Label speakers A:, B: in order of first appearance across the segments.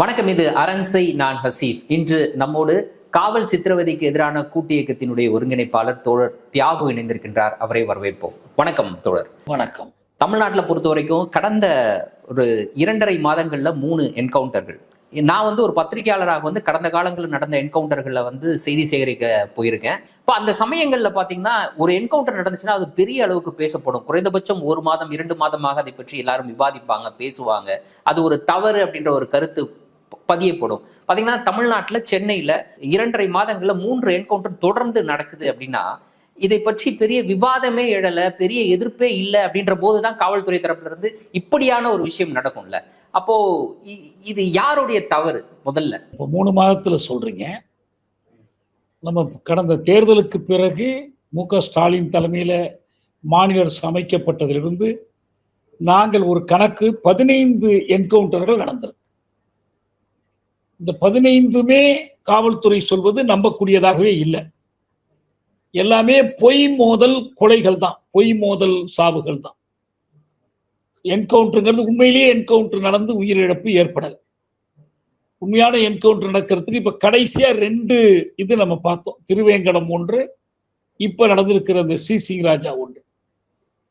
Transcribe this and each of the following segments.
A: வணக்கம் இது அரண்சை நான் ஹசீப். இன்று நம்மோடு காவல் சித்திரவதைக்கு எதிரான கூட்டு இயக்கத்தினுடைய ஒருங்கிணைப்பாளர் தோழர் தியாகு இணைந்திருக்கின்றார். அவரை வரவேற்போம். வணக்கம் தோழர்.
B: வணக்கம்.
A: தமிழ்நாட்டில் பொறுத்த வரைக்கும் கடந்த ஒரு இரண்டரை மாதங்கள்ல மூணு என்கவுண்டர்கள். நான் வந்து ஒரு பத்திரிகையாளராக வந்து கடந்த காலங்களில் நடந்த என்கவுண்டர்களில் வந்து செய்தி சேகரிக்க போயிருக்கேன். இப்போ அந்த சமயங்களில் பார்த்தீங்கன்னா ஒரு என்கவுண்டர் நடந்துச்சுன்னா அது பெரிய அளவுக்கு பேசப்படும். குறைந்தபட்சம் ஒரு மாதம் இரண்டு மாதமாக அதை பற்றி எல்லாரும் விவாதிப்பாங்க பேசுவாங்க. அது ஒரு தவறு அப்படின்ற ஒரு கருத்து பதியப்படும் பாத்தீங்கன்னா தமிழ்நாட்டில் சென்னையில இரண்டரை மாதங்கள்ல மூன்று என்கவுண்டர் தொடர்ந்து நடக்குது அப்படின்னா இதை பற்றி பெரிய விவாதமே எழல பெரிய எதிர்ப்பே இல்லை அப்படின்ற போதுதான் காவல்துறை தரப்புல இருந்து இப்படியான ஒரு விஷயம் நடக்கும்ல. அப்போ இ- இது யாருடைய தவறு முதல்ல?
B: இப்போ மூணு மாதத்துல சொல்றீங்க. நம்ம கடந்த தேர்தலுக்கு பிறகு மு க ஸ்டாலின் தலைமையில மாநில அரசு அமைக்கப்பட்டதிலிருந்து நாங்கள் ஒரு கணக்கு பதினைந்து என்கவுண்டர்கள் நடந்திருக்கு. இந்த பதினைந்துமே காவல்துறை சொல்வது நம்பக்கூடியதாகவே இல்லை. எல்லாமே பொய் மோதல் கொலைகள் தான். பொய் மோதல் சாவுகள் தான். என்கவுண்டருங்கிறது உண்மையிலேயே என்கவுண்டர் நடந்து உயிரிழப்பு ஏற்படலை. உண்மையான என்கவுண்டர் நடக்கிறதுக்கு இப்போ கடைசியாக ரெண்டு இது நம்ம பார்த்தோம். திருவேங்கடம் ஒன்று இப்போ நடந்திருக்கிற இந்த சி. சிங் ராஜா ஒன்று.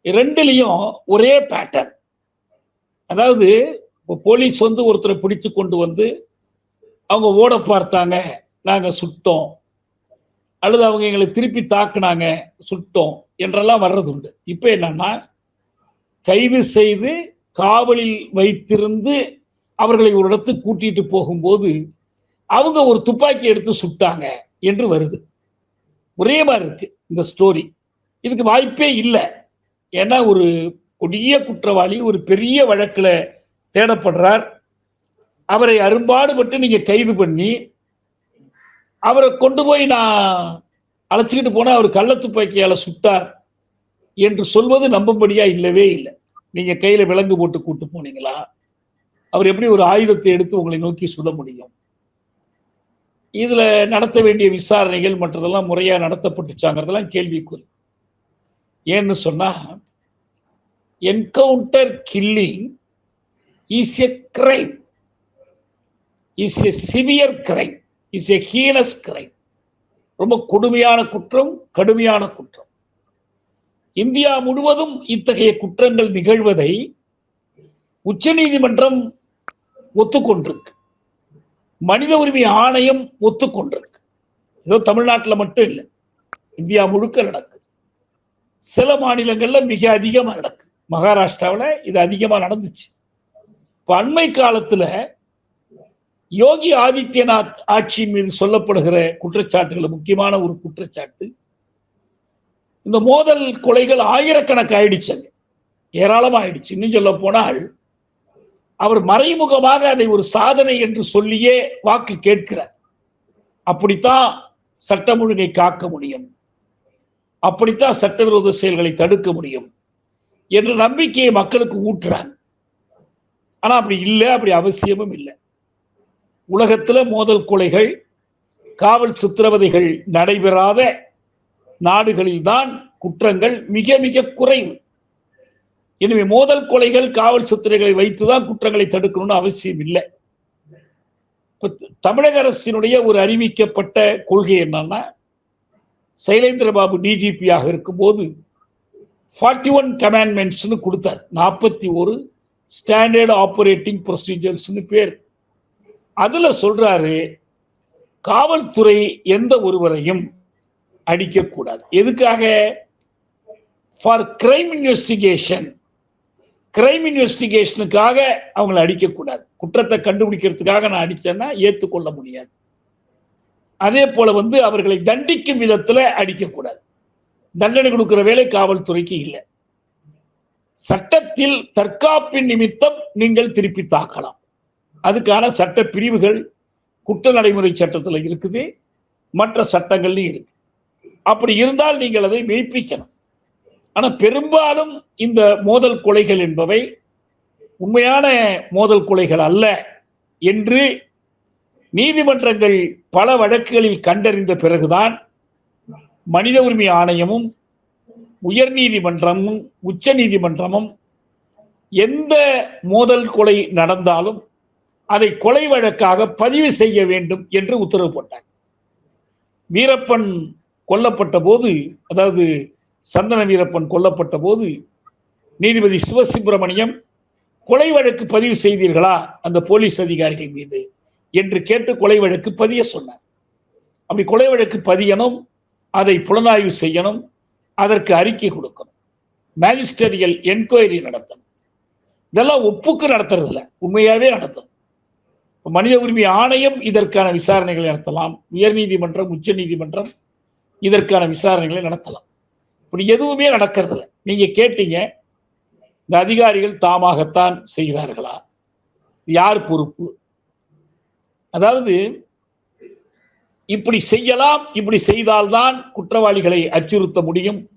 B: ரெண்டுலேயும் ஒரே பேட்டர்ன் அதாவது இப்போ போலீஸ் வந்து ஒருத்தரை பிடிச்சு கொண்டு வந்து அவங்க ஓட பார்த்தாங்க. நாங்கள் சுட்டோம். அல்லது அவங்க எங்களை திருப்பி தாக்குனாங்க. சுட்டோம் என்றெல்லாம் வர்றது உண்டு இப்போ என்னன்னா கைது செய்து காவலில் வைத்திருந்து அவர்களை ஒரு இடத்துக்கு கூட்டிட்டு போகும்போது அவங்க ஒரு துப்பாக்கி எடுத்து சுட்டாங்க என்று வருது. ஒரே மாதிரி இருக்கு இந்த ஸ்டோரி இதுக்கு வாய்ப்பே இல்லை. ஏன்னா ஒரு கொடிய குற்றவாளி ஒரு பெரிய வழக்கில் தேடப்படுறார். அவரை அரும்பாடுபட்டு நீங்க கைது பண்ணி அவரை கொண்டு போய் நான் அழைச்சிக்கிட்டு போனா அவர் கள்ள சுட்டார் என்று சொல்வது நம்பும்படியா இல்லவே இல்லை. நீங்க கையில விலங்கு போட்டு கூட்டு போனீங்களா? அவர் எப்படி ஒரு ஆயுதத்தை எடுத்து உங்களை நோக்கி சொல்ல முடியும்? இதுல நடத்த வேண்டிய விசாரணைகள் மற்றதெல்லாம் முறையா நடத்தப்பட்டுச்சாங்கிறதெல்லாம் கேள்விக்குறி. ஏன்னு சொன்னா encounter killing is a crime is a severe crime is a heinous crime ரொம்ப கொடுமையான குற்றம் கடுமையான குற்றம். இந்தியா முழுவதும் இத்தகைய குற்றங்கள் நிகழ்வதை உச்சநீதிமன்றம் ஒத்துக்கொண்டிருக்கு. மனித உரிமை ஆணையம் ஒத்துக்கொண்டிருக்கு. ஏதோ தமிழ்நாட்டில் மட்டும் இல்லை. இந்தியா முழுக்க நடக்குது. சில மாநிலங்களில் மிக அதிகமாக நடக்குது. மகாராஷ்டிராவில் இது அதிகமாக நடந்துச்சு. இப்போ அண்மை காலத்தில் யோகி ஆதித்யநாத் ஆட்சியின் மீது சொல்லப்படுகிற குற்றச்சாட்டுகள் முக்கியமான ஒரு குற்றச்சாட்டு. இந்த மோதல் கொலைகள் ஆயிரக்கணக்கு ஆயிடுச்சுங்க ஏராளமா ஆயிடுச்சு இன்னும் சொல்ல போனால் அவர் மறைமுகமாக அதை ஒரு சாதனை என்று சொல்லியே வாக்கு கேட்கிறார். அப்படித்தான் சட்டம் ஒழுங்கை காக்க முடியும். அப்படித்தான் சட்டவிரோத செயல்களை தடுக்க முடியும் என்ற நம்பிக்கையை மக்களுக்கு ஊற்றுறாங்க ஆனா அப்படி இல்லை அப்படி அவசியமும் இல்லை. உலகத்தில் மோதல் கொலைகள் காவல் சித்திரவதைகள் நடைபெறாத நாடுகளில்தான் குற்றங்கள் மிக மிக குறைவு. எனவே மோதல் கொலைகள் காவல் சித்திரைகளை வைத்துதான் குற்றங்களை தடுக்கணும்னு அவசியம் இல்லை. தமிழக அரசினுடைய ஒரு அறிவிக்கப்பட்ட கொள்கை என்னன்னா சைலேந்திர பாபு டிஜிபியாக இருக்கும்போது ஃபார்ட்டி ஒன் கமாண்ட்மெண்ட்ஸ்னு கொடுத்தார். நாற்பத்தி ஒரு ஸ்டாண்டர்ட் ஆப்ரேட்டிங் ப்ரொசீஜர்ஸ்னு பேர். அதில் சொல்றாரு காவல்துறை எந்த ஒருவரையும் அடிக்கக்கூடாது எதுக்காக? ஃபார் கிரைம் இன்வெஸ்டிகேஷன் கிரைம் இன்வெஸ்டிகேஷனுக்காக அவங்கள அடிக்கக்கூடாது குற்றத்தை கண்டுபிடிக்கிறதுக்காக நான் அடித்தேன்னா ஏற்றுக்கொள்ள முடியாது. அதே போல வந்து அவர்களை தண்டிக்கும் விதத்தில் அடிக்கக்கூடாது தண்டனை கொடுக்கிற வேலை காவல்துறைக்கு இல்லை. சட்டத்தில் தற்காப்பின் நிமித்தம் நீங்கள் திருப்பி தாக்கலாம். அதுக்கான சட்ட பிரிவுகள் குற்ற நடைமுறை சட்டத்தில் இருக்குது மற்ற சட்டங்கள்லையும் இருக்கு. அப்படி இருந்தால் நீங்கள் அதை மெய்ப்பிக்கணும். ஆனால் பெரும்பாலும் இந்த மோதல் கொலைகள் என்பவை உண்மையான மோதல் கொலைகள் அல்ல என்று நீதிமன்றங்கள் பல வழக்குகளில் கண்டறிந்த பிறகுதான் மனித உரிமை ஆணையமும் உயர் நீதிமன்றமும் உச்ச நீதிமன்றமும் எந்த மோதல் கொலை நடந்தாலும் அதை கொலை வழக்காக பதிவு செய்ய வேண்டும் என்று உத்தரவு போட்டார். வீரப்பன் கொல்லப்பட்ட போது அதாவது சந்தன வீரப்பன் கொல்லப்பட்ட போது நீதிபதி சிவசுப்பிரமணியம் கொலை வழக்கு பதிவு செய்தீர்களா? அந்த போலீஸ் அதிகாரிகள் மீது என்று கேட்டு கொலை வழக்கு பதிய சொன்னார். அப்படி கொலை வழக்கு பதியணும் அதை புலனாய்வு செய்யணும் அதற்கு அறிக்கை கொடுக்கணும் மேஜிஸ்டரியல் என்கொயரி நடத்தணும். இதெல்லாம் ஒப்புக்கு நடத்துறதில்ல உண்மையாகவே நடத்தணும். மனித உரிமை ஆணையம் இதற்கான விசாரணைகளை நடத்தலாம். உயர்நீதிமன்றம் உச்ச நீதிமன்றம் இதற்கான விசாரணைகளை நடத்தலாம். இப்படி எதுவுமே நடக்கிறது இல்லை. நீங்க கேட்டீங்க இந்த அதிகாரிகள் தாமாகத்தான் செய்கிறார்களா? யார் பொறுப்பு? அதாவது இப்படி செய்யலாம் இப்படி செய்தால்தான் குற்றவாளிகளை அச்சுறுத்த முடியும்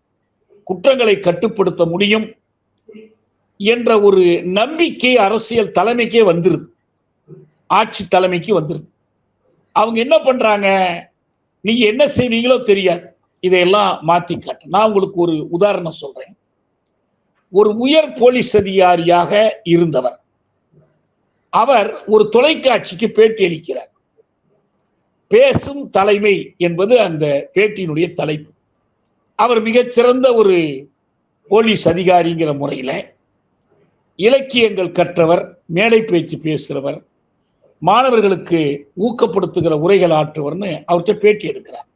B: குற்றங்களை கட்டுப்படுத்த முடியும் என்ற ஒரு நம்பிக்கை அரசியல் தலைமைக்கே வந்துருது. ஆட்சி தலைமைக்கு வந்துடுது அவங்க என்ன பண்ணுறாங்க நீங்கள் என்ன செய்வீங்களோ தெரியாது. இதையெல்லாம் மாற்றி காட்டு. நான் உங்களுக்கு ஒரு உதாரணம் சொல்கிறேன் ஒரு உயர் போலீஸ் அதிகாரியாக இருந்தவர். அவர் ஒரு தொலைக்காட்சிக்கு பேட்டி அளிக்கிறார். பேசும் தலைமை என்பது அந்த பேட்டியினுடைய தலைப்பு. அவர் மிகச்சிறந்த ஒரு போலீஸ் அதிகாரிங்கிற முறையில் இலக்கியங்கள் கற்றவர் மேடை பேச்சு பேசுகிறவர் மாணவர்களுக்கு ஊக்கப்படுத்துகிற உரைகள் ஆற்றுவர்னு அவர்கிட்ட பேட்டி எடுக்கிறார்.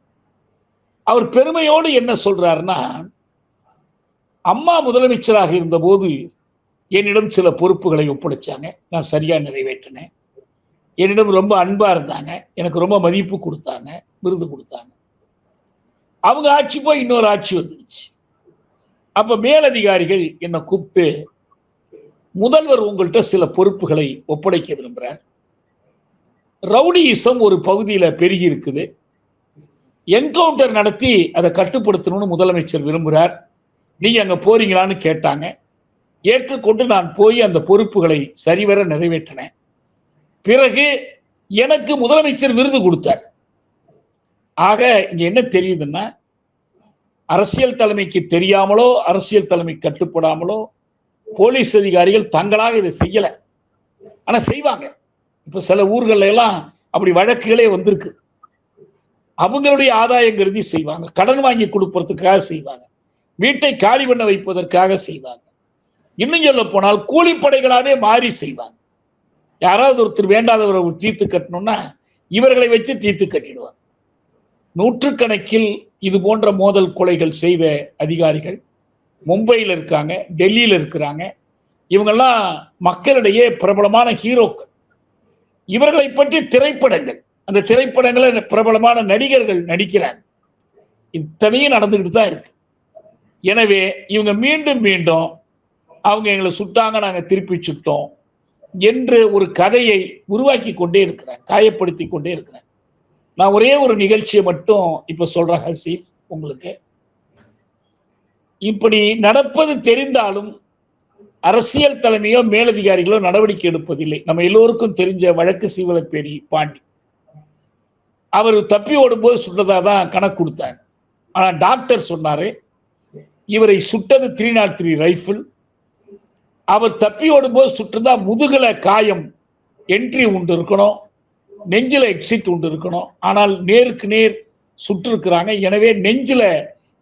B: அவர் பெருமையோடு என்ன சொல்றாருன்னா அம்மா முதலமைச்சராக இருந்தபோது என்னிடம் சில பொறுப்புகளை ஒப்படைச்சாங்க. நான் சரியாக நிறைவேற்றினேன். என்னிடம் ரொம்ப அன்பாக இருந்தாங்க. எனக்கு ரொம்ப மதிப்பு கொடுத்தாங்க விருது கொடுத்தாங்க. அவங்க ஆட்சி போய் இன்னொரு ஆட்சி வந்துடுச்சு. அப்போ மேலதிகாரிகள் என்னை கூப்பிட்டு முதல்வர் உங்கள்கிட்ட சில பொறுப்புகளை ஒப்படைக்க விரும்புகிறார் ரவுடியிசம் ஒரு பகுதியில் பெருகி இருக்குது. என்கவுண்டர் நடத்தி அதை கட்டுப்படுத்தணும்னு முதலமைச்சர் விரும்புகிறார் நீங்கள் அங்கே போறீங்களான்னு கேட்டாங்க. ஏற்றுக்கொண்டு நான் போய் அந்த பொறுப்புகளை சரிவர நிறைவேற்றினேன். பிறகு எனக்கு முதலமைச்சர் விருது கொடுத்தார். ஆக இங்கே என்ன தெரியுதுன்னா அரசியல் தலைமைக்கு தெரியாமலோ அரசியல் தலைமை கட்டுப்படாமலோ போலீஸ் அதிகாரிகள் தங்களாக இதை செய்யலை. ஆனால் செய்வாங்க. இப்போ சில ஊர்கள்ல எல்லாம் அப்படி வழக்குகளே வந்திருக்கு. அவங்களுடைய ஆதாயம் கருதி செய்வாங்க. கடன் வாங்கி கொடுப்பதற்காக செய்வாங்க. வீட்டை காலி பண்ண வைப்பதற்காக செய்வாங்க. இன்னும் சொல்ல போனால் கூலிப்படைகளாகவே மாறி செய்வாங்க. யாராவது ஒருத்தர் வேண்டாதவரை தீர்த்து கட்டணும்னா இவர்களை வச்சு தீர்த்து கட்டிடுவார் நூற்றுக்கணக்கில் இது போன்ற மோதல் கொலைகள் செய்த அதிகாரிகள் மும்பையில் இருக்காங்க டெல்லியில் இருக்கிறாங்க. இவங்கெல்லாம் மக்களிடையே பிரபலமான ஹீரோக்கள். இவர்களை பற்றி திரைப்படங்கள். அந்த திரைப்படங்களை பிரபலமான நடிகர்கள் நடிக்கிறாங்க இத்தனையும் நடந்துக்கிட்டு தான் இருக்கு. எனவே இவங்க மீண்டும் மீண்டும் அவங்க எங்களை சுட்டாங்க நாங்கள் திருப்பி சுட்டோம் என்று ஒரு கதையை உருவாக்கி கொண்டே இருக்கிறேன் காயப்படுத்தி கொண்டே இருக்கிறேன் நான் ஒரே ஒரு நிகழ்ச்சியை மட்டும் இப்போ சொல்கிறேன் ஹசீஃப் உங்களுக்கு. இப்படி நடப்பது தெரிந்தாலும் அரசியல் தலைமையோ மேலதிகாரிகளோ நடவடிக்கை எடுப்பதில்லை. நம்ம எல்லோருக்கும் தெரிஞ்ச வழக்கு சீவலப்பேரி பாண்டி. அவர் தப்பி ஓடும்போது சுட்டதா தான் கணக்கு கொடுத்தார். ஆனால் டாக்டர் சொன்னாரு இவரை சுட்டது த்ரீ நாட் த்ரீ ரைஃபிள் அவர் தப்பி ஓடும்போது சுட்டுதா முதுகில் காயம் என்ட்ரி உண்டு இருக்கணும் நெஞ்சில் எக்ஸிட் உண்டு இருக்கணும். ஆனால் நேருக்கு நேர் சுட்டிருக்கிறாங்க. எனவே நெஞ்சில்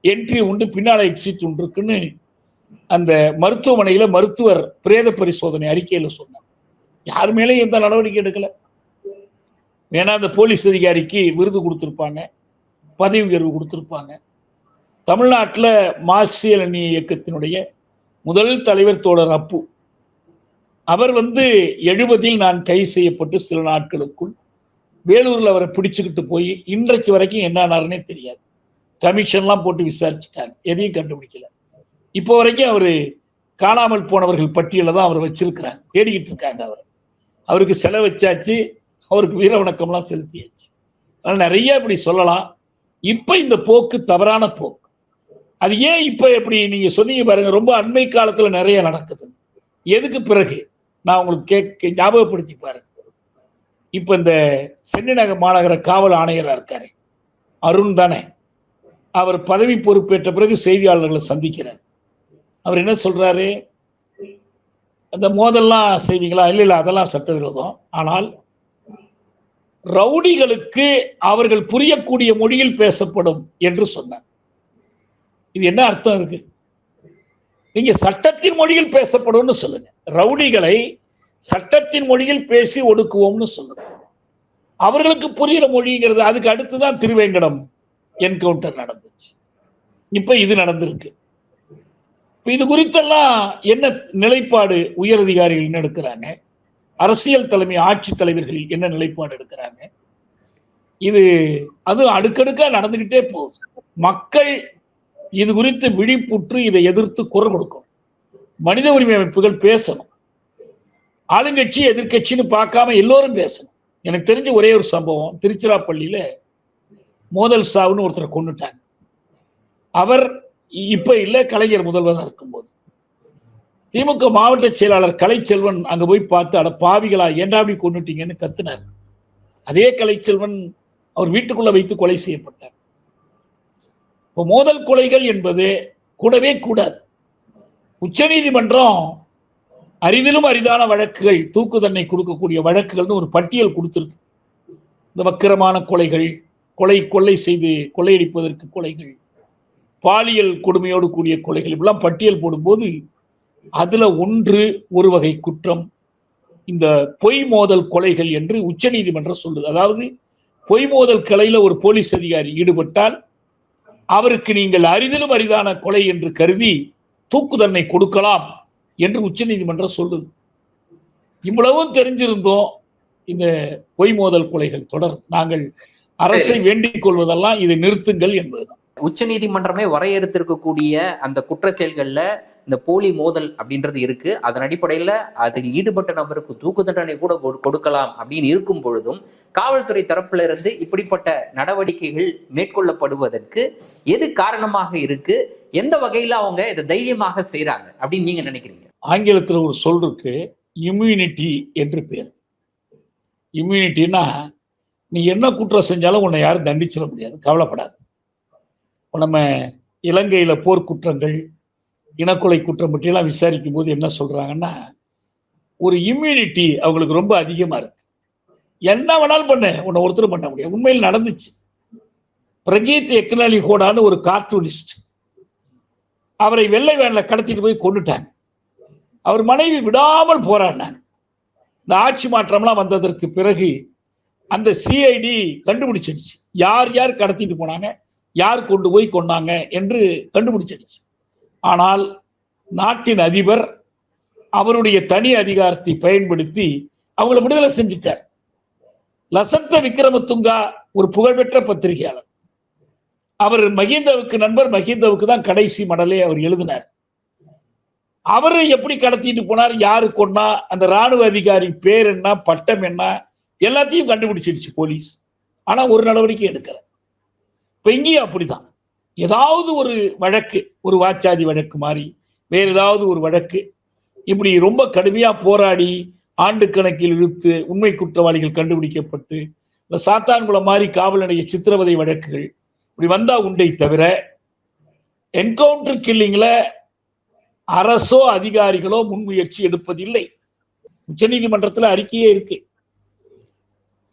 B: என்ட்ரி உண்டு பின்னால் எக்ஸிட் உண்டு இருக்குன்னு அந்த மருத்துவமனையில மருத்துவர் பிரேத பரிசோதனை அறிக்கையில சொன்னார். யார் மேலேயும் எந்த நடவடிக்கை எடுக்கல. வேணா அந்த போலீஸ் அதிகாரிக்கு விருது கொடுத்துருப்பாங்க. பதவி உயர்வு கொடுத்துருப்பாங்க. தமிழ்நாட்டில் மார்க்சியல் அணி இயக்கத்தினுடைய முதல் தலைவர் தோழர் அப்பு அவர் வந்து எழுபதில் நான் கைது செய்யப்பட்டு சில நாட்களுக்குள் வேலூரில் அவரை பிடிச்சுக்கிட்டு போய் இன்றைக்கு வரைக்கும் என்ன ஆனாருன்னே தெரியாது. கமிஷன்லாம் போட்டு விசாரிச்சுட்டாங்க. எதையும் கண்டுபிடிக்கல. இப்போ வரைக்கும் அவர் காணாமல் போனவர்கள் பட்டியலில் தான் அவர் வச்சிருக்கிறாங்க தேடிக்கிட்டு இருக்காங்க அவர். அவருக்கு செலவு வச்சாச்சு அவருக்கு வீர வணக்கம்லாம் செலுத்தியாச்சு. அதனால் நிறைய இப்படி சொல்லலாம். இப்போ இந்த போக்கு தவறான போக்கு. அது ஏன் இப்போ எப்படி நீங்கள் சொன்னீங்க பாருங்கள் ரொம்ப அண்மை காலத்தில் நிறைய நடக்குது. எதுக்கு பிறகு? நான் உங்களுக்கு கேட்க ஞாபகப்படுத்தி பாருங்க. இப்போ இந்த சென்னிநகர் மாநகர காவல் ஆணையராக இருக்காரு. அருண் தானே. அவர் பதவி பொறுப்பேற்ற பிறகு செய்தியாளர்களை சந்திக்கிறார். அவர் என்ன சொல்கிறாரு அந்த மோதல்லாம் செய்வீங்களா? இல்லை இல்லை அதெல்லாம் சட்டவிரோதம் ஆனால் ரவுடிகளுக்கு அவர்கள் புரியக்கூடிய மொழியில் பேசப்படும் என்று சொன்னார். இது என்ன அர்த்தம் இருக்கு? நீங்க சட்டத்தின் மொழியில் பேசப்படும்னு சொல்லுங்க. ரவுடிகளை சட்டத்தின் மொழியில் பேசி ஒடுக்குவோம்னு சொல்லுங்க. அவர்களுக்கு புரியிற மொழிங்கிறது அதுக்கு அடுத்துதான் திருவேங்கடம் என்கவுண்டர் நடந்துச்சு. இப்ப இது நடந்திருக்கு. இது குறித்தெல்லாம் என்ன நிலைப்பாடு உயர் அதிகாரிகள் என்ன எடுக்கிறாங்க? அரசியல் தலைமை ஆட்சி தலைவர்கள் என்ன நிலைப்பாடு எடுக்கிறாங்க? இது அது அடுக்கடுக்காக நடந்துகிட்டே போகுது. மக்கள் இது குறித்து விழிப்புற்று இதை எதிர்த்து குரல் கொடுக்கும் மனித உரிமை அமைப்புகள் பேசணும். ஆளுங்கட்சி எதிர்க்கட்சின்னு பார்க்காம எல்லோரும் பேசணும். எனக்கு தெரிஞ்ச ஒரே ஒரு சம்பவம். திருச்சிராப்பள்ளியில மோதல் சாவுன்னு ஒருத்தரை கொண்டுட்டாங்க அவர் இப்ப இல்லை கலைஞர் முதல்வராக இருக்கும்போது. திமுக மாவட்ட செயலாளர் கலைச்செல்வன் அங்க போய் பார்த்து அட பாவிகளா ஏண்டா அப்படி கொண்டுட்டீங்கன்னு கத்துனார். அதே கலைச்செல்வன் அவர் வீட்டுக்குள்ள வைத்து கொலை செய்யப்பட்டார். இப்போ மோதல் கொலைகள் என்பது கூடவே கூடாது. உச்சநீதிமன்றம் அரிதிலும் அரிதான வழக்குகள் தூக்கு தண்டனை கொடுக்கக்கூடிய வழக்குகள்னு ஒரு பட்டியல் கொடுத்துருக்கு. இந்த வக்கிரமான கொலைகள் கொலை கொள்ளை செய்து கொள்ளையடிப்பதற்கு கொலைகள் பாலியல் கொடுமையோடு கூடிய கொலைகள் இப்படிலாம் பட்டியல் போடும்போது அதுல ஒன்று ஒரு வகை குற்றம். இந்த பொய் மோதல் கொலைகள் என்று உச்சநீதிமன்றம் சொல்லுது. அதாவது பொய் மோதல் கொலையில ஒரு போலீஸ் அதிகாரி ஈடுபட்டால் அவருக்கு நீங்கள் அரிதிலும் அரிதான கொலை என்று கருதி தூக்கு தண்டனை கொடுக்கலாம் என்று உச்சநீதிமன்றம் சொல்லுது. இவ்வளவும் தெரிஞ்சிருந்தோம் இந்த பொய் மோதல் கொலைகள் தொடர். நாங்கள் அரசை வேண்டிக் கொள்வதெல்லாம் இதை நிறுத்துங்கள் என்பதுதான்.
A: உச்சநீதிமன்றமே வரையறுத்திருக்கக்கூடிய அந்த குற்ற செயல்களில் இந்த போலி மோதல் அப்படின்றது இருக்கு. அதன் அடிப்படையில அதில் ஈடுபட்ட நபருக்கு தூக்கு தண்டனை கூட கொடு- கொடுக்கலாம் அப்படின்னு இருக்கும் பொழுதும் காவல்துறை தரப்புல இருந்து இப்படிப்பட்ட நடவடிக்கைகள் மேற்கொள்ளப்படுவதற்கு எது காரணமாக இருக்கு? எந்த வகையில அவங்க இதை தைரியமாக செய்யறாங்க அப்படின்னு நீங்க நினைக்கிறீங்க?
B: ஆங்கிலத்தில் ஒரு சொல் இருக்கு இம்யூனிட்டி என்று பேர். இம்யூனிட்டின்னா நீ என்ன குற்றம் செஞ்சாலும் உன்னை யாரும் தண்டிச்சிட முடியாது கவலைப்படாது. இப்போ நம்ம இலங்கையில் போர்க்குற்றங்கள் இனக்கொலை குற்றம் பற்றியெல்லாம் விசாரிக்கும் போது என்ன சொல்கிறாங்கன்னா ஒரு இம்யூனிட்டி அவங்களுக்கு ரொம்ப அதிகமாக இருக்கு. என்ன வேணாலும் பண்ண உன்னை ஒருத்தர் பண்ண முடியாது. உண்மையில் நடந்துச்சு. பிரகீத் எக்னாலி ஹோடான்னு ஒரு கார்ட்டூனிஸ்ட் அவரை வெள்ளை வேனில் கடத்திட்டு போய் கொண்டுட்டாங்க அவர் மனைவி விடாமல் போராடினாங்க இந்த ஆட்சி மாற்றம்லாம் வந்ததற்கு பிறகு அந்த சிஐடி கண்டுபிடிச்சிருச்சு. யார் யார் கடத்திட்டு போனாங்க? யார் கொண்டு போய் கொண்டாங்க என்று கண்டுபிடிச்சிடுச்சு ஆனால் நாட்டின் அதிபர் அவருடைய தனி அதிகாரத்தை பயன்படுத்தி அவங்களை விடுதலை செஞ்சுட்டார். லசந்த விக்ரமதுங்கா ஒரு புகழ்பெற்ற பத்திரிகையாளர். அவர் மஹிந்தவுக்கு நண்பர் மஹிந்தவுக்கு தான் கடைசி மடலே அவர் எழுதினார். அவரை எப்படி கடத்திட்டு போனார் யாரு கொண்டா அந்த ராணுவ அதிகாரி பேர் என்ன பட்டம் என்ன எல்லாத்தையும் கண்டுபிடிச்சிடுச்சு போலீஸ். ஆனா ஒரு நடவடிக்கை எடுக்கல. இப்ப இங்கேயும் அப்படிதான். ஏதாவது ஒரு வழக்கு ஒரு வாச்சாதி வழக்கு மாதிரி வேறு ஏதாவது ஒரு வழக்கு இப்படி ரொம்ப கடுமையாக போராடி ஆண்டு கணக்கில் இழுத்து உண்மை குற்றவாளிகள் கண்டுபிடிக்கப்பட்டு இந்த சாத்தான்குளம் மாதிரி காவல் நிலைய சித்திரவதை வழக்குகள் இப்படி வந்தா உண்டை தவிர என்கவுண்டர் கில்லிங்கில் அரசோ அதிகாரிகளோ முன்முயற்சி எடுப்பதில்லை. உச்சநீதிமன்றத்தில் அறிக்கையே இருக்குது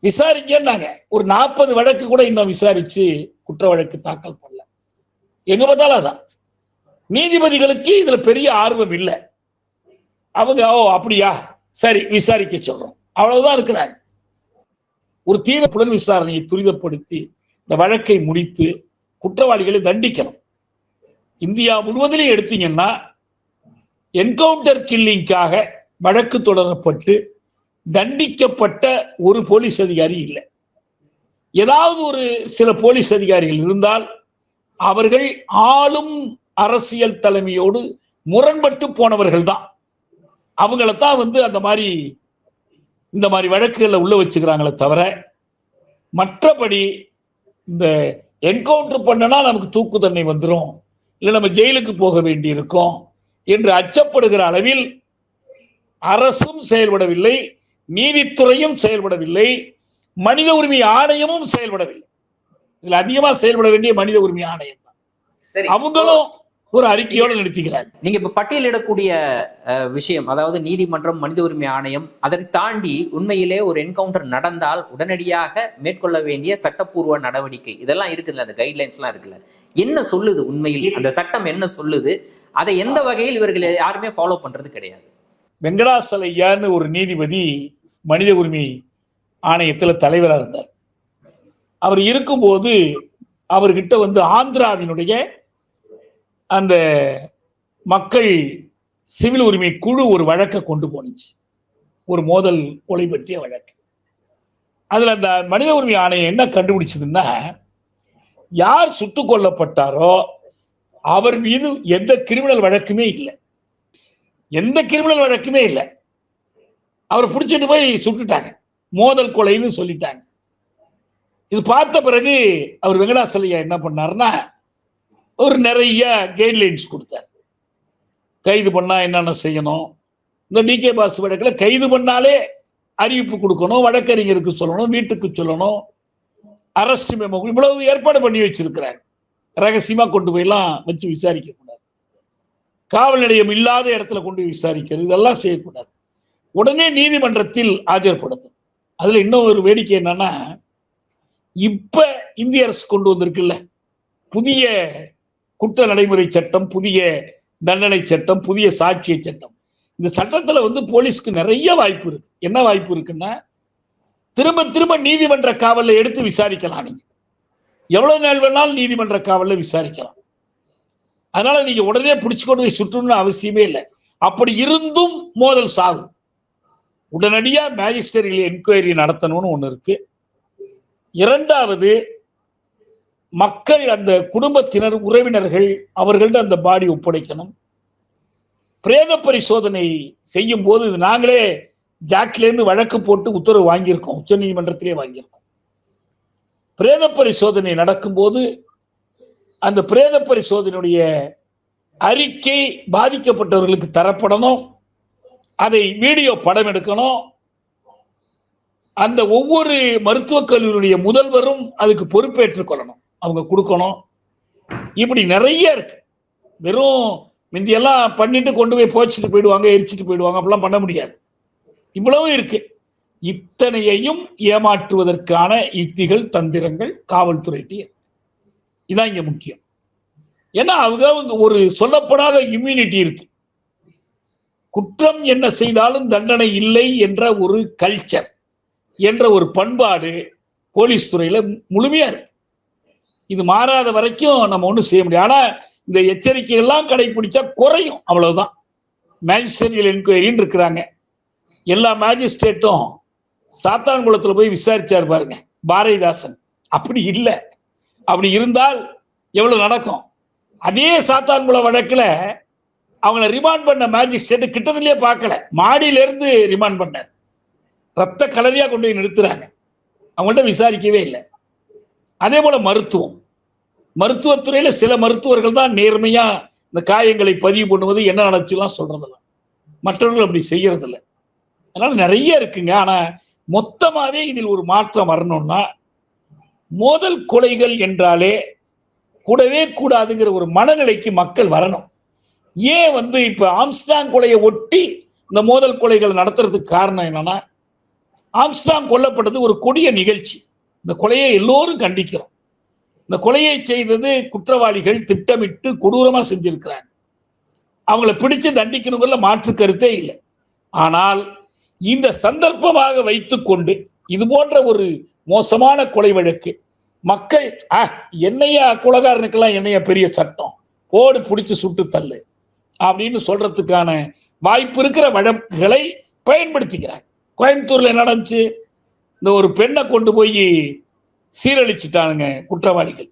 B: விசாரிங்கன்னாங்க. ஒரு நாற்பது வழக்கு கூட இன்னும் விசாரிச்சு குற்ற வழக்கு தாக்கல் பண்ணல. எங்க பார்த்தாலும் அதான். நீதிபதிகளுக்கு இதுல பெரிய ஆர்வம் இல்லை. அவங்க ஓ அப்படியா? சரி விசாரிக்க சொல்றோம். அவ்வளவுதான் இருக்கிறாங்க. ஒரு தீவிர புலன் விசாரணையை துரிதப்படுத்தி இந்த வழக்கை முடித்து குற்றவாளிகளை தண்டிக்கணும். இந்தியா முழுவதிலும் எடுத்தீங்கன்னா என்கவுண்டர் கில்லிங்காக வழக்கு தொடரப்பட்டு தண்டிக்கப்பட்ட ஒரு போலீஸ் அதிகாரி இல்லை. ஏதாவது ஒரு சில போலீஸ் அதிகாரிகள் இருந்தால் அவர்கள் ஆளும் அரசியல் தலைமையோடு முரண்பட்டு போனவர்கள் தான். அவங்களத்தான் வந்து அந்த மாதிரி இந்த மாதிரி வழக்குகளில் உள்ள வச்சுக்கிறாங்களே தவிர மற்றபடி இந்த என்கவுண்டர் பண்ணனா நமக்கு தூக்கு தண்டனை வந்துடும் இல்லை நம்ம ஜெயிலுக்கு போக வேண்டி இருக்கும் என்று அச்சப்படுகிற அளவில் அரசும் செயல்படவில்லை. நீதித்துறையும் செயல்படவில்லை மனித உரிமை ஆணையமும் செயல்படவில்லை. இதுல அதிகமா செயல்பட வேண்டிய மனித உரிமை ஆணையம் தான்.
A: சரி.
B: அவங்களும் ஒரு அறிக்கையோடு நிறுத்திக்கிறார்
A: நீங்க இப்ப பட்டியலிடக்கூடிய விஷயம் அதாவது நீதிமன்றம் மனித உரிமை ஆணையம் அதை தாண்டி உண்மையிலே ஒரு என்கவுண்டர் நடந்தால் உடனடியாக மேற்கொள்ள வேண்டிய சட்டப்பூர்வ நடவடிக்கை இதெல்லாம் இருக்குல்ல அந்த கைட்லைன்ஸ்லாம் இருக்குல்ல. என்ன சொல்லுது உண்மையில்? அந்த சட்டம் என்ன சொல்லுது? அதை எந்த வகையில் இவர்கள் யாருமே ஃபாலோ பண்றது கிடையாது.
B: வெங்கடாசலையான்னு ஒரு நீதிபதி மனித உரிமை ஆணையத்தில் தலைவராக இருந்தார். அவர் இருக்கும்போது அவர்கிட்ட வந்து ஆந்திராவினுடைய அந்த மக்கள் சிவில் உரிமை குழு ஒரு வழக்கை கொண்டு போனுச்சு. ஒரு மோதல் கொலை பற்றிய வழக்கு. அதில் அந்த மனித உரிமை ஆணையம் என்ன கண்டுபிடிச்சதுன்னா யார் சுட்டுக் கொல்லப்பட்டாரோ அவர் மீது எந்த கிரிமினல் வழக்குமே இல்லை. எந்த கிரிமினல் வழக்குமே இல்லை. அவரை பிடிச்சிட்டு போய் சுட்டுட்டாங்க. மோதல் கொலைன்னு சொல்லிட்டாங்க. இது பார்த்த பிறகு அவர் வெங்கடாசலையா என்ன பண்ணாருன்னா ஒரு நிறைய கைட்லைன்ஸ் கொடுத்தார். கைது பண்ணா என்னென்ன செய்யணும்? இந்த டிகே பாஸ் வழக்கில் கைது பண்ணாலே அறிவிப்பு கொடுக்கணும் வழக்கறிஞருக்கு சொல்லணும் வீட்டுக்கு சொல்லணும். அரெஸ்ட் மெமோ இவ்வளவு ஏற்பாடு பண்ணி வச்சிருக்கிறாங்க ரகசியமாக கொண்டு போயெல்லாம் வச்சு விசாரிக்க காவல் நிலையம் இல்லாத இடத்துல கொண்டு விசாரிக்கிறது இதெல்லாம் செய்யக்கூடாது. உடனே நீதிமன்றத்தில் ஆஜர்படுத்தும் அதில் இன்னும் ஒரு வேடிக்கை என்னன்னா இப்ப இந்திய அரசு கொண்டு வந்திருக்குல்ல புதிய குற்ற நடைமுறை சட்டம் புதிய தண்டனை சட்டம் புதிய சாட்சிய சட்டம். இந்த சட்டத்துல வந்து போலீஸ்க்கு நிறைய வாய்ப்பு இருக்கு. என்ன வாய்ப்பு இருக்குன்னா திரும்ப திரும்ப நீதிமன்ற காவலில் எடுத்து விசாரிக்கலாம் நீங்க. எவ்வளவு நாள் வேணாலும் நீதிமன்ற காவலில் விசாரிக்கலாம். அதனால நீங்க உடனே பிடிச்சு கொண்டு போய் சுற்றணும்னு அவசியமே இல்லை. அப்படி இருந்தும் மோதல் சாவு. உடனடியா மேஜிஸ்ட்ரேரியல் என்கொயரி நடத்தணும்னு ஒன்று இருக்கு. இரண்டாவது மக்கள் அந்த குடும்பத்தினர் உறவினர்கள் அவர்கள்ட்ட அந்த பாடி ஒப்படைக்கணும். பிரேத பரிசோதனை செய்யும் போது நாங்களே ஜாக்ல வழக்கு போட்டு உத்தரவு வாங்கியிருக்கோம். உச்ச நீதிமன்றத்திலே வாங்கியிருக்கோம். பிரேத பரிசோதனை நடக்கும்போது அந்த பிரேத பரிசோதனையுடைய அறிக்கை பாதிக்கப்பட்டவர்களுக்கு தரப்படணும். அதை வீடியோ படம் எடுக்கணும். அந்த ஒவ்வொரு மருத்துவக் கல்லூரியுடைய முதல்வரும் அதுக்கு பொறுப்பேற்றுக் கொள்ளணும். அவங்க கொடுக்கணும். இப்படி நிறைய இருக்கு. வெறும் முந்தியெல்லாம் பண்ணிட்டு கொண்டு போய் போச்சுட்டு போயிடுவாங்க எரிச்சிட்டு போயிடுவாங்க அப்படிலாம் பண்ண முடியாது. இவ்வளவு இருக்கு. இத்தனையையும் ஏமாற்றுவதற்கான யுக்திகள் தந்திரங்கள் காவல்துறைக்கு இருக்கு. இதான் இங்கே முக்கியம். ஏன்னா அவங்க அவங்க ஒரு சொல்லப்படாத இம்யூனிட்டி இருக்கு. குற்றம் என்ன செய்தாலும் தண்டனை இல்லை என்ற ஒரு கல்ச்சர் என்ற ஒரு பண்பாடு போலீஸ் துறையில் முழுமையாக இருக்கு. இது மாறாத வரைக்கும் நம்ம ஒன்றும் செய்ய முடியும் ஆனால் இந்த எச்சரிக்கையெல்லாம் கடைபிடிச்சா குறையும். அவ்வளவுதான். மேஜிஸ்ட்ரேரியல் என்கொயரின்னு இருக்கிறாங்க. எல்லா மேஜிஸ்ட்ரேட்டும் சாத்தான்குளத்தில் போய் விசாரிச்சார் பாருங்க. பாரதிதாசன். அப்படி இல்லை. அப்படி இருந்தால் எவ்வளோ நடக்கும்? அதே சாத்தான்குள வழக்கில் அவங்கள ரிமாண்ட் பண்ண மேஜிஸ்ட்ரேட்டு கிட்டத்துலேயே பார்க்கல. மாடியிலேருந்து ரிமாண்ட் பண்ணார். ரத்த கலரியாக கொண்டு போய் நிறுத்துறாங்க. அவங்கள்ட்ட விசாரிக்கவே இல்லை. அதே போல் மருத்துவம். மருத்துவத்துறையில் சில மருத்துவர்கள் தான் நேர்மையாக இந்த காயங்களை பதிவு பண்ணுவது என்ன நடச்சுலாம் சொல்கிறதில்ல மற்றவர்கள் அப்படி செய்கிறதில்ல அதனால் நிறைய இருக்குங்க. ஆனால் மொத்தமாகவே இதில் ஒரு மாற்றம் வரணும்னா மோதல் கொலைகள் என்றாலே கூடவே கூடாதுங்கிற ஒரு மனநிலைக்கு மக்கள் வரணும். ஏன் வந்து இப்போ ஆம்ஸ்டாங் கொலையை ஒட்டி இந்த மோதல் கொலைகள் நடத்துறதுக்கு காரணம் என்னன்னா ஆம்ஸ்டாங் கொல்லப்பட்டது ஒரு கொடிய நிகழ்ச்சி. இந்த கொலையை எல்லோரும் கண்டிக்கிறோம். இந்த கொலையை செய்தது குற்றவாளிகள் திட்டமிட்டு கொடூரமாக செஞ்சிருக்கிறாங்க. அவங்கள பிடிச்சு தண்டிக்கணுங்கிறதுல மாற்று கருத்தே இல்லை. ஆனால் இந்த சந்தர்ப்பமாக வைத்துக்கொண்டு இது போன்ற ஒரு மோசமான கொலை வழக்கு. மக்கள் "ஆ, என்னையா குலகாரனுக்கெல்லாம் என்னையா பெரிய சட்டம்? போடு பிடிச்சி சுட்டு தள்ளு. அப்படின்னு சொல்றதுக்கான வாய்ப்பு இருக்கிற வழக்குகளை பயன்படுத்திக்கிறாங்க கோயம்புத்தூர்ல நடந்துச்சு? இந்த ஒரு பெண்ணை கொண்டு போய் சீரழிச்சிட்டானுங்க குற்றவாளிகள்.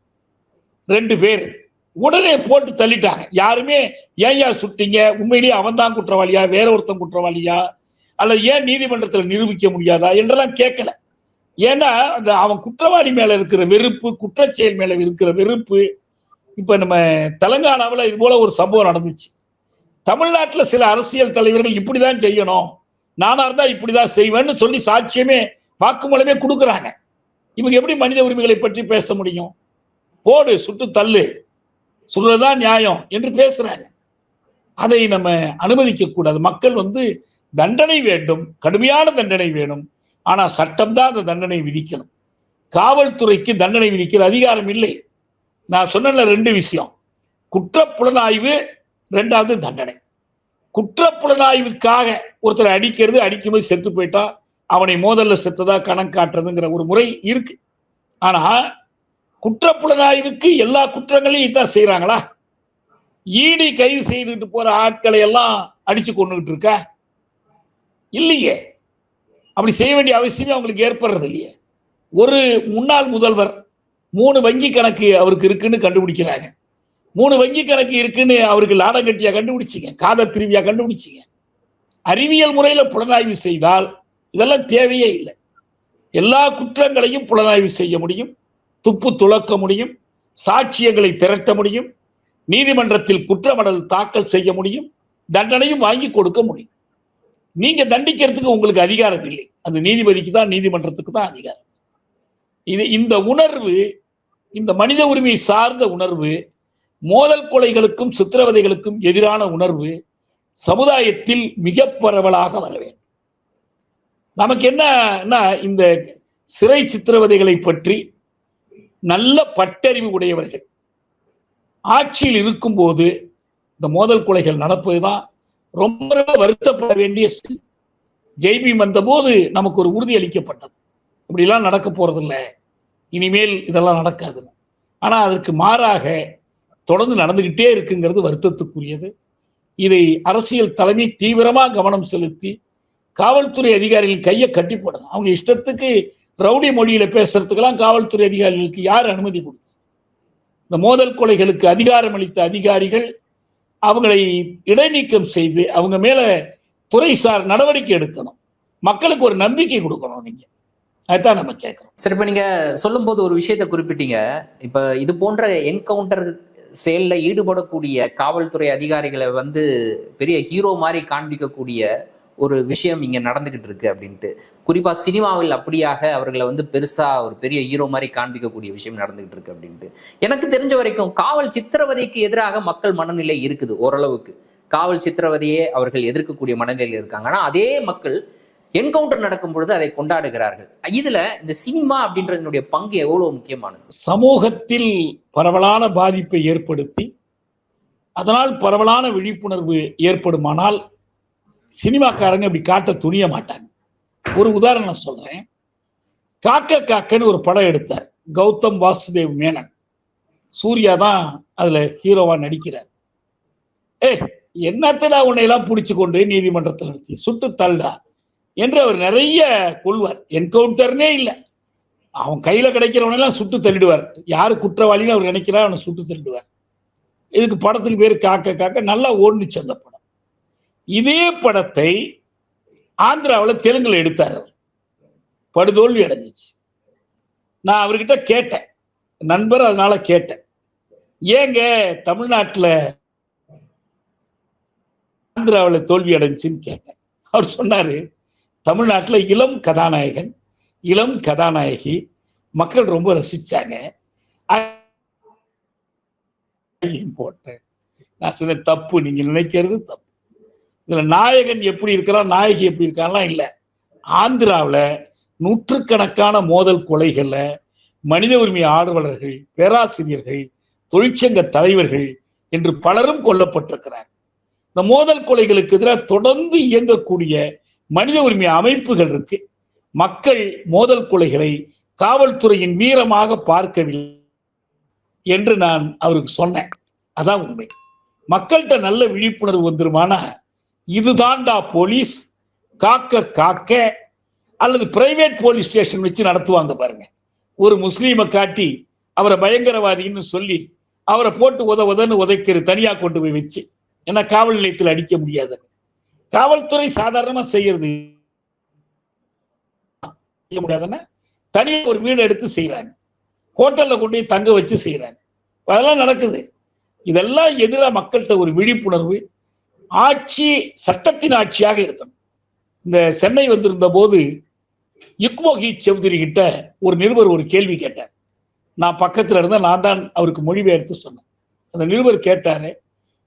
B: ரெண்டு பேர். உடனே போட்டு தள்ளிட்டாங்க. யாருமே ஏன் யார் சுட்டீங்க? உண்மையிலேயே அவன் தான் குற்றவாளியா? வேற ஒருத்தன் குற்றவாளியா? அல்லது ஏன் நீதிமன்றத்தில் நிரூபிக்க முடியாதா என்றெல்லாம் கேட்கல. ஏன்னா அந்த அவன் குற்றவாளி மேல இருக்கிற வெறுப்பு குற்றச்செயல் மேல இருக்கிற வெறுப்பு இப்ப நம்ம தெலங்கானாவில் இது போல ஒரு சம்பவம் நடந்துச்சு. தமிழ்நாட்டில் சில அரசியல் தலைவர்கள் இப்படிதான் செய்யணும் நானா இருந்தா இப்படிதான் செய்வேன்னு சொல்லி சாட்சியமே வாக்குமூலமே கொடுக்குறாங்க. இவங்க எப்படி மனித உரிமைகளை பற்றி பேச முடியும்? போடு சுட்டு தள்ளு சொல்றதுதான் நியாயம் என்று பேசுறாங்க. அதை நம்ம அனுமதிக்க கூடாது மக்கள் வந்து தண்டனை வேண்டும் கடுமையான தண்டனை வேணும். ஆனால் சட்டம் தான் அந்த தண்டனை விதிக்கணும். காவல்துறைக்கு தண்டனை விதிக்கிற அதிகாரம் இல்லை. நான் சொன்ன ரெண்டு விஷயம். குற்றப்புலனாய்வு ரெண்டாவது தண்டனை. குற்றப்புலனாய்வுக்காக ஒருத்தர் அடிக்கிறது அடிக்கும்போது செத்து போயிட்டா அவனை மோதல்ல செத்ததா கணக்காட்டுறதுங்கிற ஒரு முறை இருக்கு. ஆனால் குற்றப்புலனாய்வுக்கு எல்லா குற்றங்களையும் இதான் செய்கிறாங்களா ஈடி கைது செய்துட்டு போற ஆட்களை எல்லாம் அடிச்சு கொண்டுகிட்டு இருக்கா? இல்லையே. அப்படி செய்ய வேண்டிய அவசியமே அவங்களுக்கு ஏற்படுறது இல்லையே. ஒரு முன்னாள் முதல்வர் மூணு வங்கி கணக்கு அவருக்கு இருக்குன்னு கண்டுபிடிக்கிறாங்க. மூணு வங்கி கணக்கு இருக்குன்னு அவருக்கு லாடங்கட்டியா கண்டுபிடிச்சிங்க. காதல் திருவியா கண்டுபிடிச்சிங்க. அறிவியல் முறையில் புலனாய்வு செய்தால் இதெல்லாம் தேவையே இல்லை. எல்லா குற்றங்களையும் புலனாய்வு செய்ய முடியும். துப்பு துளக்க முடியும். சாட்சியங்களை திரட்ட முடியும். நீதிமன்றத்தில் குற்றமடல் தாக்கல் செய்ய முடியும். தண்டனையும் வாங்கி கொடுக்க முடியும். நீங்க தண்டிக்கிறதுக்கு உங்களுக்கு அதிகாரம் இல்லை. அது நீதிபதிக்கு தான் நீதிமன்றத்துக்கு தான் அதிகாரம். இது இந்த உணர்வு இந்த மனித உரிமை சார்ந்த உணர்வு மோதல் கொலைகளுக்கும் சித்திரவதைகளுக்கும் எதிரான உணர்வு சமுதாயத்தில் மிக பரவலாக வர வேண்டும். நமக்கு என்னன்னா இந்த சிறை சித்திரவதைகளை பற்றி நல்ல பட்டறிவு உடையவர்கள். ஆட்சியில் இருக்கும்போது இந்த மோதல் கொலைகள் நடப்பதுதான் ரொம்ப ரொம்ப வருத்தப்பட வேண்டிய ஜெய்பி ஜெய்பீம் வந்தபோது நமக்கு ஒரு உறுதி அளிக்கப்பட்டது. இப்படிலாம் நடக்க போறதில்லை. இனிமேல் இதெல்லாம் நடக்காது. ஆனால் அதற்கு மாறாக தொடர்ந்து நடந்துக்கிட்டே இருக்குங்கிறது வருத்தத்துக்குரியது. இதை அரசியல் தலைமை தீவிரமாக கவனம் செலுத்தி காவல்துறை அதிகாரிகள் கையை கட்டி போடணும். அவங்க இஷ்டத்துக்கு ரவுடி மொழியில பேசுறதுக்கெல்லாம் காவல்துறை அதிகாரிகளுக்கு யார் அனுமதி கொடுத்தது? இந்த மோதல் கொலைகளுக்கு அதிகாரம் அளித்த அதிகாரிகள் அவங்களை இடைநீக்கம் செய்து அவங்க மேலே துறைசார் நடவடிக்கை எடுக்கணும். மக்களுக்கு ஒரு நம்பிக்கை கொடுக்கணும் நீங்கள் அதுதான் நம்ம கேட்குறோம்.
A: சரி இப்போ நீங்கள் சொல்லும்போது ஒரு விஷயத்தை குறிப்பிட்டீங்க. இப்போ இது போன்ற என்கவுண்டர் செயலில் ஈடுபடக்கூடிய காவல்துறை அதிகாரிகளை வந்து பெரிய ஹீரோ மாதிரி காண்பிக்கக்கூடிய ஒரு விஷயம் இங்கே நடந்துகிட்டு இருக்கு அப்படின்ட்டு. குறிப்பாக சினிமாவில் அப்படியாக அவர்களை வந்து பெருசாக ஒரு பெரிய ஹீரோ மாதிரி காண்பிக்கக்கூடிய விஷயம் நடந்துகிட்டு இருக்கு அப்படின்ட்டு. எனக்கு தெரிஞ்ச வரைக்கும் காவல் சித்திரவதைக்கு எதிராக மக்கள் மனநிலை இருக்குது ஓரளவுக்கு. காவல் சித்திரவதையே அவர்கள் எதிர்க்கக்கூடிய மனநிலையில் இருக்காங்க ஆனால் அதே மக்கள் என்கவுண்டர் நடக்கும் பொழுது அதை கொண்டாடுகிறார்கள். இதுல இந்த சினிமா அப்படின்றதனுடைய பங்கு எவ்வளவு முக்கியமானது?
B: சமூகத்தில் பரவலான பாதிப்பை ஏற்படுத்தி அதனால் பரவலான விழிப்புணர்வு ஏற்படுமானால் சினிமாக்காரங்க இப்படி காட்ட துணிய மாட்டாங்க. ஒரு உதாரணம் சொல்றேன். காக்க காக்கன்னு ஒரு படம் எடுத்தார். கௌதம் வாசுதேவ் மேனன். சூர்யா தான் அதுல ஹீரோவா நடிக்கிறார். ஏ என்னத்தடா உன்னையெல்லாம் பிடிச்சு கொண்டு நீதிமன்றத்தில் நிறுத்தி சுட்டு தள்ளா என்று அவர் நிறைய கொள்வார். என்கவுண்டர்னே இல்லை. அவன் கையில கிடைக்கிறவனெல்லாம் சுட்டு தள்ளிடுவார். யாரு குற்றவாளின்னு அவர் நினைக்கிறா அவனை சுட்டு தள்ளிடுவார். இதுக்கு படத்துக்கு பேர் காக்க காக்க நல்லா ஓடுனுச்சு அந்த படம். இதே படத்தை ஆந்திராவில் தெலுங்குல எடுத்தார் அவர். படுதோல்வி அடைஞ்சிச்சு. நான் அவர்கிட்ட கேட்டேன். நண்பர் அதனால கேட்டேன். ஏங்க தமிழ்நாட்டுல ஆந்திராவில் தோல்வி அடைஞ்சின்னு கேட்டேன். அவர் சொன்னாரு தமிழ்நாட்டுல இளம் கதாநாயகன் இளம் கதாநாயகி மக்கள் ரொம்ப ரசிச்சாங்க. போட்டேன். நான் சொன்னேன் தப்பு நீங்க நினைக்கிறது தப்பு. இதில் நாயகன் எப்படி இருக்கிறான் நாயகி எப்படி இருக்கான்லாம் இல்லை. ஆந்திராவில் நூற்றுக்கணக்கான மோதல் கொலைகளில் மனித உரிமை ஆர்வலர்கள் பேராசிரியர்கள் தொழிற்சங்க தலைவர்கள் என்று பலரும் கொல்லப்பட்டிருக்கிறார். இந்த மோதல் கொலைகளுக்கு எதிராக தொடர்ந்து இயங்கக்கூடிய மனித உரிமை அமைப்புகள் இருக்கு. மக்கள் மோதல் கொலைகளை காவல்துறையின் வீரமாக பார்க்கவில்லை என்று நான் அவருக்கு சொன்னேன். அதான் உண்மை. மக்கள்கிட்ட நல்ல விழிப்புணர்வு வந்துருமானா? இதுதான்டா போலீஸ். காக்க காக்க அல்லது பிரைவேட் போலீஸ் ஸ்டேஷன் வச்சு நடத்துவாங்க பாருங்க. ஒரு முஸ்லீமை காட்டி அவரை பயங்கரவாதின்னு சொல்லி அவரை போட்டு உத உதன்னு உதைக்கிற தனியா கொண்டு போய் வச்சு. ஏன்னா காவல் நிலையத்தில் அடிக்க முடியாது. காவல்துறை சாதாரணமா செய்யறது செய்ய முடியாதுன்னா தனியா ஒரு வீடு எடுத்து செய்யறாங்க ஹோட்டல்ல கொண்டு போய் தங்க வச்சு செய்யறாங்க அதெல்லாம் நடக்குது. இதெல்லாம் எதிராக மக்கள்கிட்ட ஒரு விழிப்புணர்வு ஆட்சி சட்டத்தின் ஆட்சியாக இருக்கணும். இந்த சென்னை வந்திருந்த போது இக்மோகி சௌத்ரி கிட்ட ஒரு நிருபர் ஒரு கேள்வி கேட்டார். நான் பக்கத்தில் இருந்தேன் நான் தான் அவருக்கு மொழிபெயர்த்து சொன்னேன். அந்த நிருபர் கேட்டார்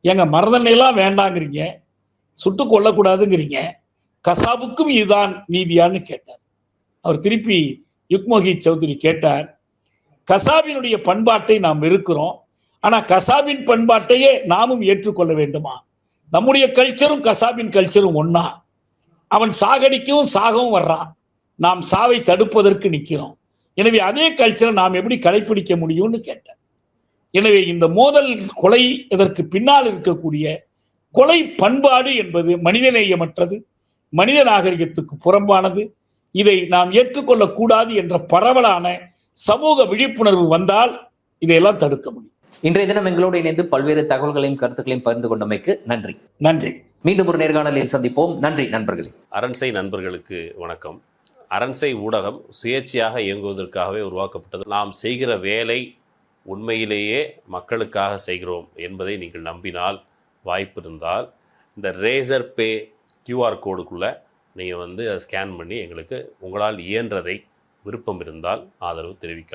B: எங்க மரதண்டை வேண்டாங்கிறீங்க சுட்டு கொல்லக்கூடாதுங்கிறீங்க கசாபுக்கும் இதுதான் நீதியான்னு கேட்டார். அவர் திருப்பி யுக்மோகி சௌத்ரி கேட்டார் கசாபினுடைய பண்பாட்டை நாம் இருக்கிறோம் ஆனால் கசாபின் பண்பாட்டையே நாமும் ஏற்றுக்கொள்ள வேண்டுமா? நம்முடைய கல்ச்சரும் கசாபின் கல்ச்சரும் ஒன்னா அவன் சாகடிக்கவும் சாகவும் வர்றான். நாம் சாவை தடுப்பதற்கு நிற்கிறோம். எனவே அதே கல்ச்சரை நாம் எப்படி கடைபிடிக்க முடியும்னு கேட்டேன். எனவே இந்த மோதல் கொலை இதற்கு பின்னால் இருக்கக்கூடிய கொலை பண்பாடு என்பது மனிதநேயமற்றது. மனித நாகரிகத்துக்கு புறம்பானது. இதை நாம் ஏற்றுக்கொள்ளக்கூடாது என்ற பரவலான சமூக விழிப்புணர்வு வந்தால் இதையெல்லாம் தடுக்க முடியும்.
A: இன்றைய தினம் எங்களோடு இணைந்து பல்வேறு தகவல்களையும் கருத்துக்களையும் பகிர்ந்து கொண்டமைக்கு நன்றி.
B: நன்றி.
A: மீண்டும் ஒரு நேர்காணலில் சந்திப்போம். நன்றி நண்பர்களே.
C: அரண்சை நண்பர்களுக்கு வணக்கம். அரண்சை ஊடகம் சுயேட்சையாக இயங்குவதற்காகவே உருவாக்கப்பட்டது. நாம் செய்கிற வேலை உண்மையிலேயே மக்களுக்காக செய்கிறோம் என்பதை நீங்கள் நம்பினால் வாய்ப்பு இருந்தால் இந்த ரேசர் பே கியூஆர் கோடுக்குள்ளே நீங்கள் வந்து அதை ஸ்கேன் பண்ணி எங்களுக்கு உங்களால் இயன்றதை விருப்பம் இருந்தால் ஆதரவு தெரிவிக்கலாம்.